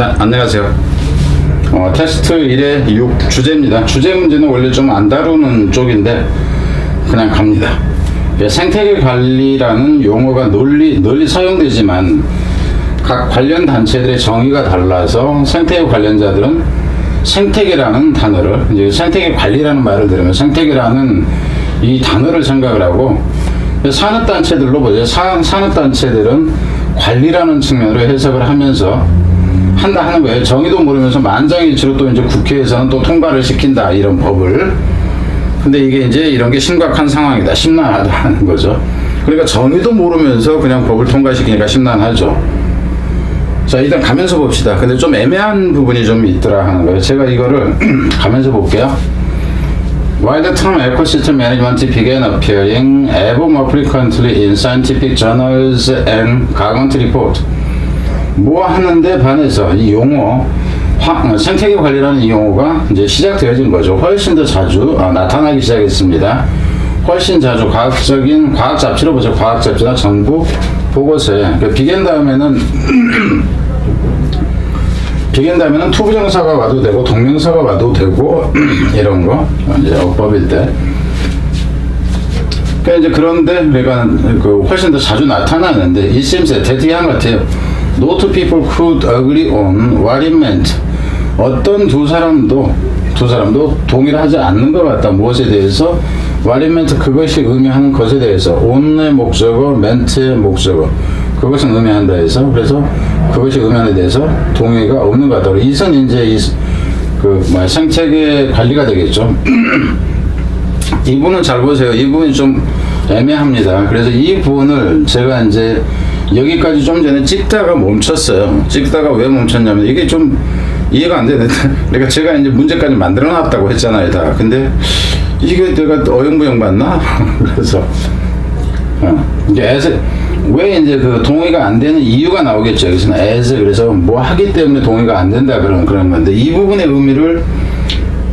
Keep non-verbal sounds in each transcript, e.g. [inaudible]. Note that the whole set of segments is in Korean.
자, 안녕하세요. 어, 테스트 1의 6 주제입니다. 주제 문제는 원래 좀 안 다루는 쪽인데 그냥 갑니다. 예, 생태계 관리라는 용어가 널리, 널리 사용되지만 각 관련 단체들의 정의가 달라서 생태계 관련자들은 생태계라는 단어를 이제 생태계 관리라는 말을 들으면 생태계라는 이 단어를 생각을 하고 산업단체들로 보죠. 산, 산업단체들은 관리라는 측면으로 해석을 하면서 한다 하는 거예요. 정의도 모르면서 만장일치로 또 이제 국회에서는 또 통과를 시킨다 이런 법을. 근데 이게 이제 이런 게 심각한 상황이다. 심란하다는 거죠. 그러니까 정의도 모르면서 그냥 법을 통과시키니까 심란하죠. 자 일단 가면서 봅시다. 근데 좀 애매한 부분이 좀 있더라 하는 거예요. 제가 이거를 [clears throat] 가면서 볼게요. While the term ecosystem management began appearing ever more frequently in scientific journals and government report, 뭐 하는데 반해서 이 용어 화- 어, 생태계 관리라는 이 용어가 이제 시작되어진 거죠. 훨씬 더 자주 어, 나타나기 시작했습니다. 훨씬 자주 과학적인 과학 잡지로 보죠. 과학 잡지나 정부 보고서에 그 비견 다음에는 [clears throat] 비견 다음에는 투부정사가 와도 되고 동명사가 와도 되고 [clears throat] 이런 거 이제 어법일 때. 그러니까 이제 그런데 그러니까 그 훨씬 더 자주 나타나는데 대티한 것 같아요. No two people could agree on what it meant. 어떤 두 사람도 두 사람도 동일하지 않는 것 같다. 무엇에 대해서 what it meant 그것이 의미하는 것에 대해서 on의 목적어, meant의 목적어 그것은 의미한다 해서 그래서 그것이 의미하는 데 대해서 동의가 없는 것 같다. 이선 이제 이 그 뭐야 생태계 관리가 되겠죠. [clears throat] 이분은 잘 보세요. 이 부분이 좀 애매합니다. 그래서 이 부분을 제가 이제 여기까지 좀 전에 찍다가 멈췄어요. 찍다가 왜 멈췄냐면 이게 좀 이해가 안 되는데 그러니까 [laughs] 제가 이제 문제까지 만들어 놨다고 했잖아요. 다. 근데 이게 내가 어영부영 봤나? [laughs] 그래서 어, 왜 이제 그 동의가 안 되는 이유가 나오겠죠. 여기서는 as 그래서 뭐 하기 때문에 동의가 안 된다 그런 그런 건데 이 부분의 의미를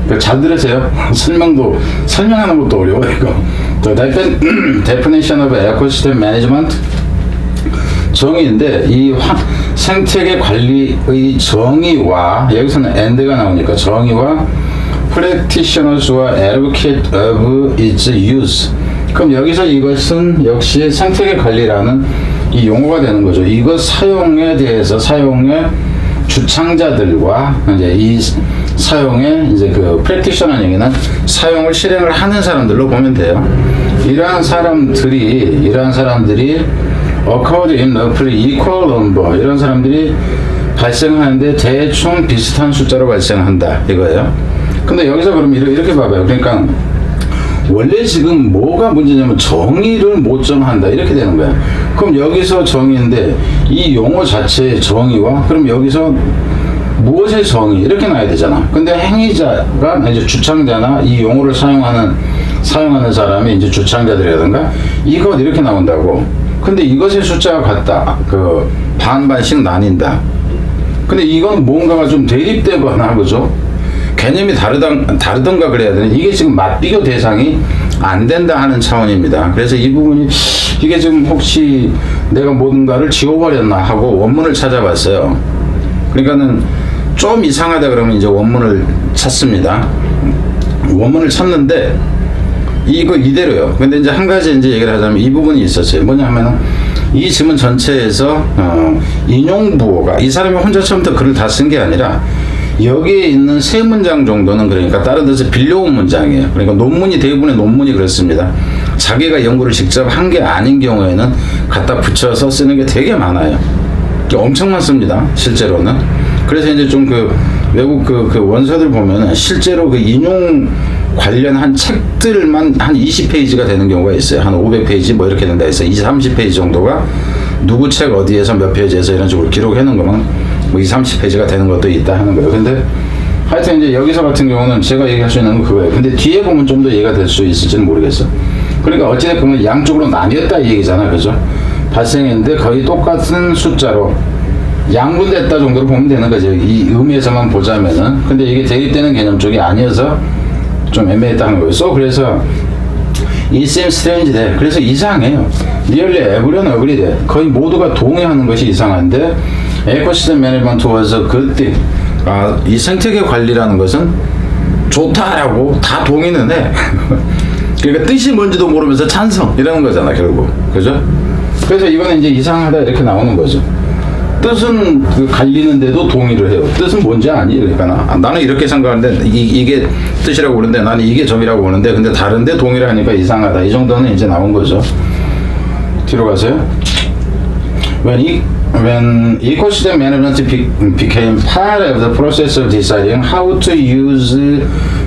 그잘 들으세요. [laughs] 설명도 설명하는 것도 어려워 이거. The [clears throat] defin- definition of ecosystem 정의인데 이 화, 생태계 관리의 정의와 여기서는 and가 나오니까 정의와 practitioners와 advocate of its use. 그럼 여기서 이것은 역시 생태계 관리라는 이 용어가 되는 거죠. 이것 사용에 대해서 사용의 주창자들과 이제 이 사용의 이제 그 프랙티셔너 얘기는 사용을 실행을 하는 사람들로 보면 돼요. 이러한 사람들이 이러한 사람들이 occurred in roughly equal number 이런 사람들이 발생하는데 대충 비슷한 숫자로 발생한다 이거예요. 근데 여기서 그럼 이렇게, 봐봐요. 그러니까 원래 지금 뭐가 문제냐면 정의를 못 정한다 이렇게 되는 거야. 그럼 여기서 정의인데 이 용어 자체의 정의와 그럼 여기서 무엇의 정의 이렇게 나야 되잖아. 근데 행위자가 이제 주창자나 이 용어를 사용하는 사용하는 사람이 이제 주창자들이라든가 이것 이렇게 나온다고. 근데 이것의 숫자가 같다. 그 반반씩 나뉜다. 근데 이건 뭔가가 좀 대립되거나 그죠? 개념이 다르던, 다르던가 그래야 되는 이게 지금 맞비교 대상이 안 된다 하는 차원입니다. 그래서 이 부분이 이게 지금 혹시 내가 뭔가를 지워버렸나 하고 원문을 찾아봤어요. 그러니까는 좀 이상하다 그러면 이제 원문을 찾습니다. 원문을 찾는데 이거 이대로요. 근데 이제 한 가지 이제 얘기를 하자면 이 부분이 있었어요. 뭐냐면은 이 지문 전체에서 어, 인용 부호가 이 사람이 혼자 처음부터 글을 다 쓴 게 아니라 여기에 있는 세 문장 정도는 그러니까 다른 데서 빌려온 문장이에요. 그러니까 논문이 대부분의 논문이 그렇습니다. 자기가 연구를 직접 한 게 아닌 경우에는 갖다 붙여서 쓰는 게 되게 많아요. 엄청 많습니다. 실제로는. 그래서 이제 좀 그 외국 그, 그 원서들 보면은 실제로 그 인용 관련한 책들만 한 20페이지가 되는 경우가 있어요. 한 500페이지 뭐 이렇게 된다 해서 20, 30페이지 정도가 누구 책 어디에서 몇 페이지에서 이런 식으로 기록해 놓은 거면 뭐 20, 30페이지가 되는 것도 있다 하는 거예요. 근데 하여튼 이제 여기서 같은 경우는 제가 얘기할 수 있는 건 그거예요. 근데 뒤에 보면 좀 더 이해가 될 수 있을지는 모르겠어. 그러니까 어찌됐건 양쪽으로 나뉘었다 이 얘기잖아. 그죠? 발생했는데 거의 똑같은 숫자로 양분됐다 정도로 보면 되는 거죠. 이 의미에서만 보자면은. 근데 이게 대립되는 개념 쪽이 아니어서 좀 애매했다는 so 그래서 이 seems strange 돼. 그래서 이상해요. everyone agree 돼. 거의 모두가 동의하는 것이 이상한데 에코시스템 매니지먼트 good thing. 아, 이 생태계 관리라는 것은 좋다라고 다 동의는 해. [laughs] 그러니까 뜻이 뭔지도 모르면서 찬성 이러는 거잖아 결국 그죠? 그래서 이거는 이제 이상하다 이렇게 나오는 거죠. 뜻은 그 갈리는데도 동의를 해요. 뜻은 뭔지 아니? 그러니까 나, 나는 이렇게 생각하는데 이, 이게 뜻이라고 보는데 나는 이게 정이라고 보는데 근데 다른데 동의를 하니까 이상하다. 이 정도는 이제 나온 거죠. 뒤로 가세요. When, e, when ecosystem management be, became part of the process of deciding how to use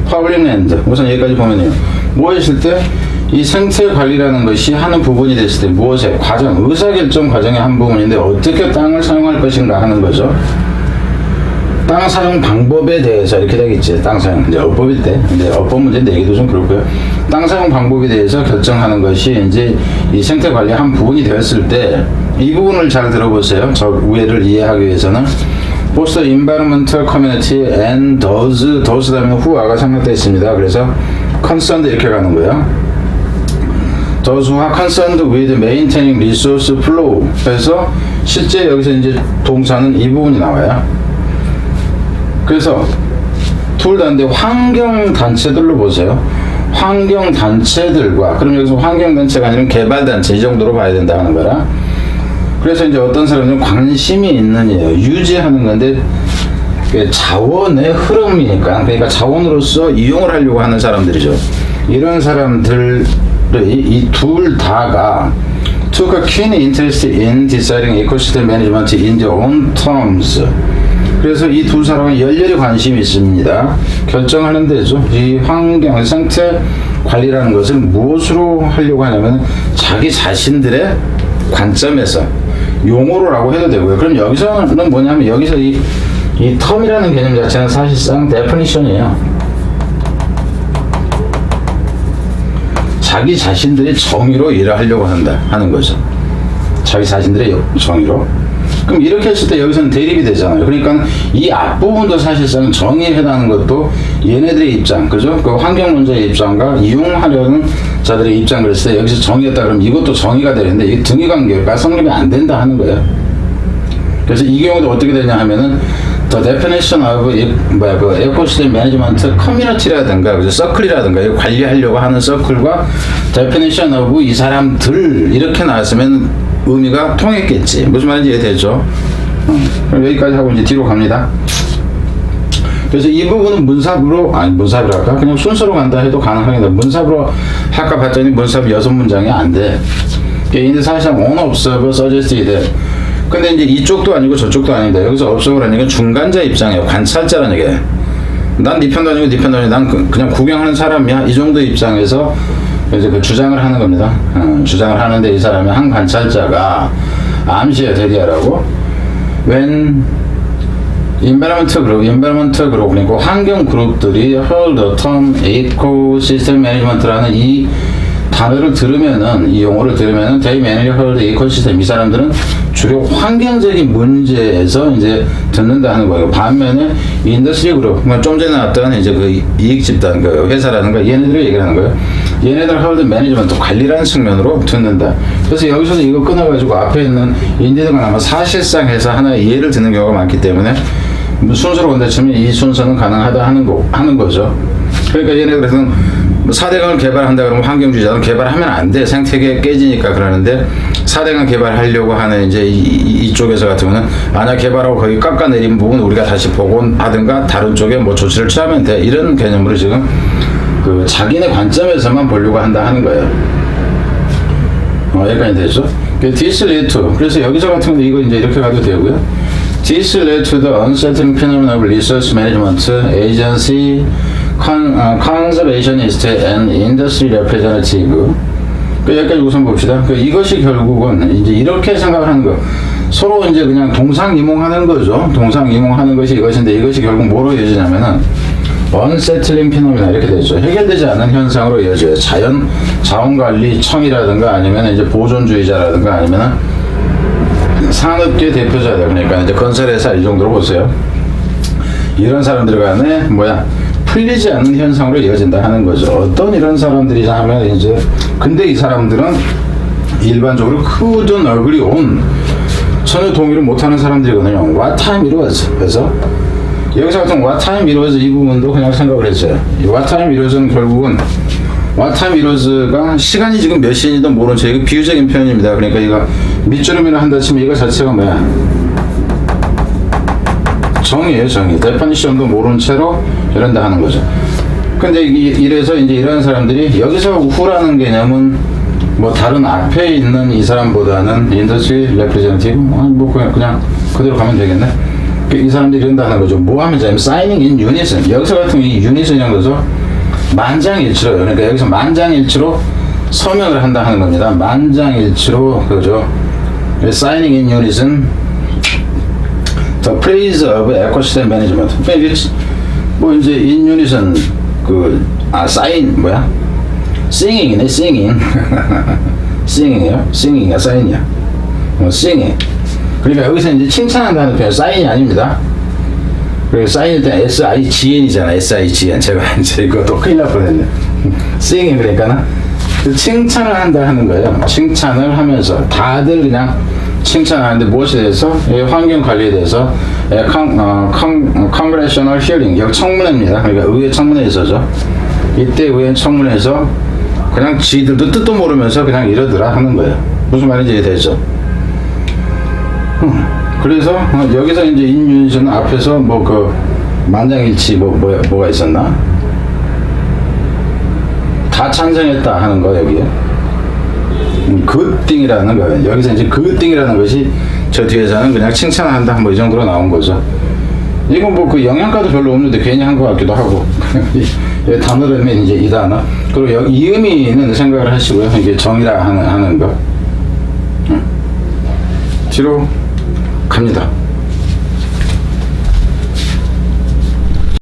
public land 우선 여기까지 보면요. 뭐 했을 때 이 생태 관리라는 것이 하는 부분이 됐을 때 무엇에 과정, 의사결정 과정의 한 부분인데 어떻게 땅을 사용할 것인가 하는 거죠. 땅 사용 방법에 대해서 이렇게 되겠지. 땅 사용 이제 어법일 때, 이제 어법 문제 내기도 좀 그렇고요. 땅 사용 방법에 대해서 결정하는 것이 이제 이 생태 관리 한 부분이 되었을 때 이 부분을 잘 들어보세요. 저 위에를 이해하기 위해서는 the environmental community and those those 다음에 who가 생략되어 있습니다. 그래서 concerned 이렇게 가는 거예요. Concerned with maintaining resource flow. 그래서 실제 여기서 이제 동사는 이 부분이 나와요. 그래서 둘 다인데 환경 단체들로 보세요. 환경 단체들과 그럼 여기서 환경 단체가 아니라 개발 단체 이 정도로 봐야 된다 하는 거라. 그래서 이제 어떤 사람들은 관심이 있는 이에요. 유지하는 건데 그 자원의 흐름이니까 그러니까 자원으로서 이용을 하려고 하는 사람들이죠. 이런 사람들 이이둘 다가 took a keen interest in deciding ecosystem management in their own terms. 그래서 이 두 사람은 열렬히 관심이 있습니다. 결정하는 데죠. 이 환경, 생태 관리라는 것을 무엇으로 하려고 하냐면 자기 자신들의 관점에서 용어로라고 해도 되고요. 그럼 여기서는 뭐냐면 여기서 이, 이 텀이라는 개념 자체는 사실상 데피니션이에요. 자기 자신들의 정의로 일을 하려고 한다 하는 거죠. 자기 자신들의 여- 정의로. 그럼 이렇게 했을 때 여기서는 대립이 되잖아요. 그러니까 이 앞부분도 사실상 정의에 해당하는 것도 얘네들의 입장, 그죠? 그 환경론자의 입장과 이용하려는 자들의 입장 그랬을 때 여기서 정의했다 그러면 이것도 정의가 되는데 이게 등위 관계가 성립이 안 된다 하는 거예요. 그래서 이 경우도 어떻게 되냐 하면은 the definition of 이- 뭐야 그 에코시스템 매니지먼트 커뮤니티라든가 그죠? 서클이라든가 관리하려고 하는 서클과 definition of 이 사람들 이렇게 나왔으면 의미가 통했겠지. 무슨 말인지 이해되죠? 어, 그럼 여기까지 하고 이제 뒤로 갑니다. 그래서 이 부분은 문sab으로 아니 문sab이라 할까? 그냥 순서로 간다 해도 가능하겠다. 문sab으로 할까 봤더니 문sab이 여섯 문장이 안돼. 근데 사실상 on observer suggested 근데 이제 이쪽도 아니고 저쪽도 아니다. 여기서 observer라는 건 중간자 입장이에요. 관찰자라는 얘기예요 난네 편도 아니고 네 편도 아니고 난 그- 그냥 구경하는 사람이야. 이 정도 입장에서 이제 그 주장을 하는 겁니다. 어, 주장을 하는데 이 사람이 한 관찰자가 암시에 대리하라고. when 인베르먼트 그룹, 그리고 환경 그룹들이 hold the term ecosystem management라는 이 단어를 들으면은, 이 용어를 들으면은, they manage hold. 이 사람들은 주로 환경적인 문제에서 이제 듣는다 하는 거예요. 반면에 인더스트리 그룹, 뭐좀 전에 나왔던 이제 그 이익 집단, 그 회사라든가 얘네들을 얘기를 하는 거예요. 얘네들 hold management, 관리라는 측면으로 듣는다. 그래서 여기서도 이거 끊어가지고 앞에 있는 인디드가 아마 사실상 해서 하나의 이해를 듣는 경우가 많기 때문에 뭐 순서로 본다 치면 이 순서는 가능하다 하는 거 하는 거죠. 그러니까 얘네들은 뭐 4대강을 개발한다 그러면 환경주의자는 개발하면 안 돼. 생태계 깨지니까 그러는데 4대강 개발하려고 하는 이제 이, 같은 경우는 아니야 개발하고 거기 깎아내린 부분 우리가 다시 복원하든가 다른 쪽에 뭐 조치를 취하면 돼. 이런 개념으로 지금 그 자기네 관점에서만 보려고 한다 하는 거예요. 어, 여기까지 되죠? 그 led to. 그래서 여기서 같은 경우 이거 이제 이렇게 가도 되고요. This led the uncertain phenomenon of resource management agency, 아, conservationist and industry representative. 그 여기까지 우선 봅시다. 그 이것이 결국은 이제 이렇게 생각을 하는 거. 서로 이제 그냥 동상이몽하는 거죠. 동상이몽하는 것이 이것인데 이것이 결국 뭐로 이어지냐면은 언세틀링 피노미나 이렇게 되죠. 해결되지 않는 현상으로 이어져요. 자연 자원관리 청이라든가 아니면 이제 보존주의자라든가 아니면 산업계 대표자들 그러니까 이제 건설회사 이 정도로 보세요. 이런 사람들 간에 뭐야 풀리지 않는 현상으로 이어진다 하는 거죠. 어떤 이런 사람들이 하면 이제 근데 이 사람들은 일반적으로 couldn't agree on 전혀 동의를 못하는 사람들이거든요. What time it was. 그래서 여기서 같은 What time it was 이 부분도 그냥 생각을 했어요. 이 What time it was는 결국은 What time it was가 시간이 지금 몇 시인지도 모르는 채 이거 비유적인 표현입니다. 그러니까 이거 밑줄음이라 한다 치면 이거 자체가 뭐야? 정의예요, 정의. 데퍼니션도 모르는 채로 이런다 하는 거죠. 근데 이- 이래서 이제 이런 사람들이 여기서 후라는 개념은 뭐 다른 앞에 있는 이 사람보다는 인더스트리 레프레젠티브 뭐 그냥, 그냥 그대로 가면 되겠네. 그이 사람들이 이런다 하는 거죠. 뭐 하면 되냐면 사이닝 인 유니슨. 여기서 같은 이 유니슨이라는 거죠. 만장일치로 그러니까 여기서 만장일치로 서명을 한다 하는 겁니다. 만장일치로 그죠. 사이닝 인 유니슨 The praise of ecosystem management. 그러니까 뭐 이제 in unison 그아 사인 뭐야? singing이네 singing. [laughs] singing이요? singing이야 사인이야. 어, singing. 그러니까 여기서 이제 칭찬한다는 표현 사인이 아닙니다. 그리고 사인일 때 S-I-G-N이잖아 S-I-G-N 제가 [laughs] 이제 이것도 큰일 날 뻔했네 singing 그러니까는 그 칭찬을 한다 하는 거예요 칭찬을 하면서 다들 그냥 칭찬하는데 무엇에 대해서? 이 환경 관리에 대해서. 예, 컨, 어, 컨, congressional hearing. 여기 청문회입니다. 그러니까 의회 청문회에 있어죠 이때 의회 청문회에서 그냥 지들도 뜻도 모르면서 그냥 이러더라 하는 거예요. 무슨 말인지 이해되죠? 그래서 어, 여기서 이제 인윤선 앞에서 뭐 그 만장일치 뭐, 뭐 뭐가 있었나? 다 찬성했다 하는 거 여기에. 굿띵이라는 거예요. 여기서 이제 굿띵이라는 것이 저 뒤에서는 그냥 칭찬한다 뭐 이 정도로 나온 거죠. 이건 뭐 그 영양가도 별로 없는데 괜히 한 것 같기도 하고 [laughs] 이 단어라면 이제 이 단어 그리고 여기 이 의미는 생각을 하시고요. 이게 정이라 하는 하는 거. 뒤로 갑니다.